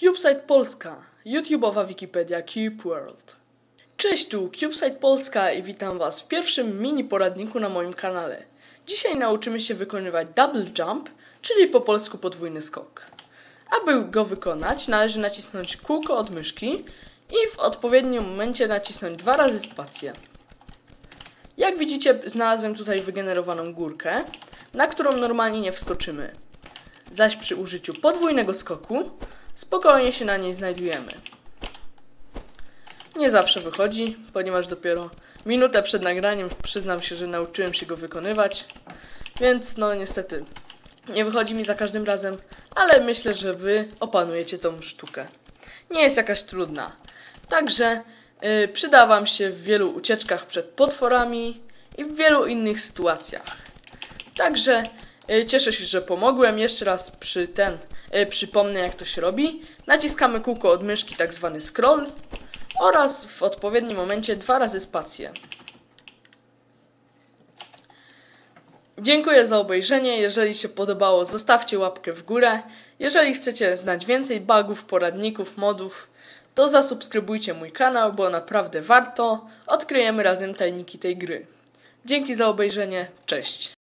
CubeSite Polska, YouTubeowa Wikipedia Cube World. Cześć, tu CubeSite Polska i witam Was w pierwszym mini poradniku na moim kanale. Dzisiaj nauczymy się wykonywać double jump, czyli po polsku podwójny skok. Aby go wykonać, należy nacisnąć kółko od myszki i w odpowiednim momencie nacisnąć dwa razy spację. Jak widzicie, znalazłem tutaj wygenerowaną górkę, na którą normalnie nie wskoczymy. Zaś przy użyciu podwójnego skoku spokojnie się na niej znajdujemy. Nie zawsze wychodzi, ponieważ dopiero minutę przed nagraniem przyznam się, że nauczyłem się go wykonywać, więc no niestety nie wychodzi mi za każdym razem, ale myślę, że wy opanujecie tą sztukę. Nie jest jakaś trudna. Także yy, przyda wam się w wielu ucieczkach przed potworami i w wielu innych sytuacjach. Także y, cieszę się, że pomogłem. Jeszcze raz przy ten przypomnę jak to się robi. Naciskamy kółko od myszki, tak zwany scroll oraz w odpowiednim momencie dwa razy spację. Dziękuję za obejrzenie. Jeżeli się podobało, zostawcie łapkę w górę. Jeżeli chcecie znać więcej bugów, poradników, modów, to zasubskrybujcie mój kanał, bo naprawdę warto. Odkryjemy razem tajniki tej gry. Dzięki za obejrzenie. Cześć.